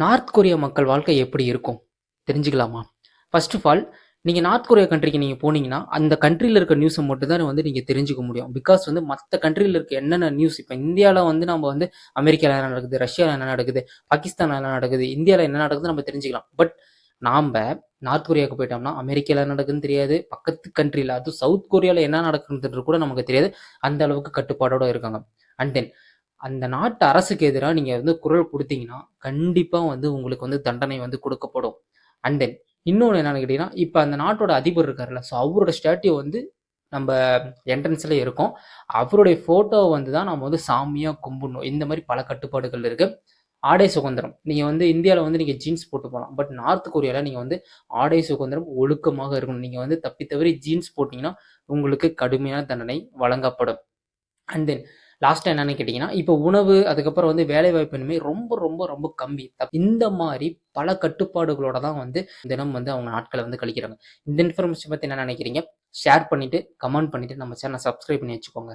North Korea மக்கள் வாழ்க்கை எப்படி இருக்கும்? தெரிஞ்சுக்கலாமா? ஃபர்ஸ்ட் ஆஃப் ஆல் நீங்கள் நார்த் கொரியா கண்ட்ரிக்கு நீங்கள் போனீங்கன்னா அந்த கண்ட்ரியில் இருக்க நியூஸை மட்டும் தான் வந்து நீங்கள் தெரிஞ்சுக்க முடியும். பிகாஸ் வந்து மற்ற கண்ட்ரியில் இருக்க என்னென்ன நியூஸ் இப்போ இந்தியாவில் வந்து நம்ம வந்து அமெரிக்காவில் என்ன நடக்குது ரஷ்யாவில் என்ன நடக்குது பாகிஸ்தானில் என்ன நடக்குது இந்தியாவில் என்ன நடக்குது நம்ம தெரிஞ்சுக்கலாம். பட் நாம் நார்த் கொரியாவுக்கு போயிட்டோம்னா அமெரிக்காவில் என்ன நடக்குதுன்னு தெரியாது பக்கத்து கண்ட்ரியில் அதுவும் சவுத் கொரியாவில் என்ன நடக்குதுன்றது கூட நமக்கு தெரியாது. அந்த அளவுக்கு கட்டுப்பாடோடு இருக்காங்க. அண்ட் தென் அந்த நாட்டு அரசுக்கு எதிராக நீங்கள் வந்து குரல் கொடுத்தீங்கன்னா கண்டிப்பாக வந்து உங்களுக்கு வந்து தண்டனை வந்து கொடுக்கப்படும். அண்ட் தென் இன்னொன்று என்னென்னு கேட்டிங்கன்னா இப்போ அந்த நாட்டோட அதிபர் இருக்கார்ல ஸோ அவரோட ஸ்டாட்டியூ வந்து நம்ம என்ட்ரன்ஸில் இருக்கும். அவருடைய ஃபோட்டோவை வந்து தான் நம்ம வந்து சாமியாக கும்பிடணும். இந்த மாதிரி பல கட்டுப்பாடுகள் இருக்குது ஆடை சுதந்திரம். நீங்கள் வந்து இந்தியாவில் வந்து நீங்கள் ஜீன்ஸ் போட்டு போகலாம். பட் நார்த் கொரியாவில் நீங்கள் வந்து ஆடை சுதந்திரம் ஒழுக்கமாக இருக்கணும். நீங்கள் வந்து தப்பி தவறி ஜீன்ஸ் போட்டிங்கன்னா உங்களுக்கு கடுமையான தண்டனை வழங்கப்படும். அண்ட் தென் லாஸ்ட்டாக என்னென்னு கேட்டிங்கன்னா இப்போ உணவு அதுக்கப்புறம் வந்து வேலைவாய்ப்பு இனிமேல் ரொம்ப ரொம்ப ரொம்ப கம்மி. இந்த மாதிரி பல கட்டுப்பாடுகளோட தான் வந்து தினம் வந்து அவங்க நாட்களை வந்து கழிக்கிறாங்க. இந்த இன்ஃபர்மேஷன் பற்றி என்ன நினைக்கிறீங்க? ஷேர் பண்ணிவிட்டு கமெண்ட் பண்ணிவிட்டு நம்ம சேனலை சப்ஸ்கிரைப் பண்ணி வச்சுக்கோங்க.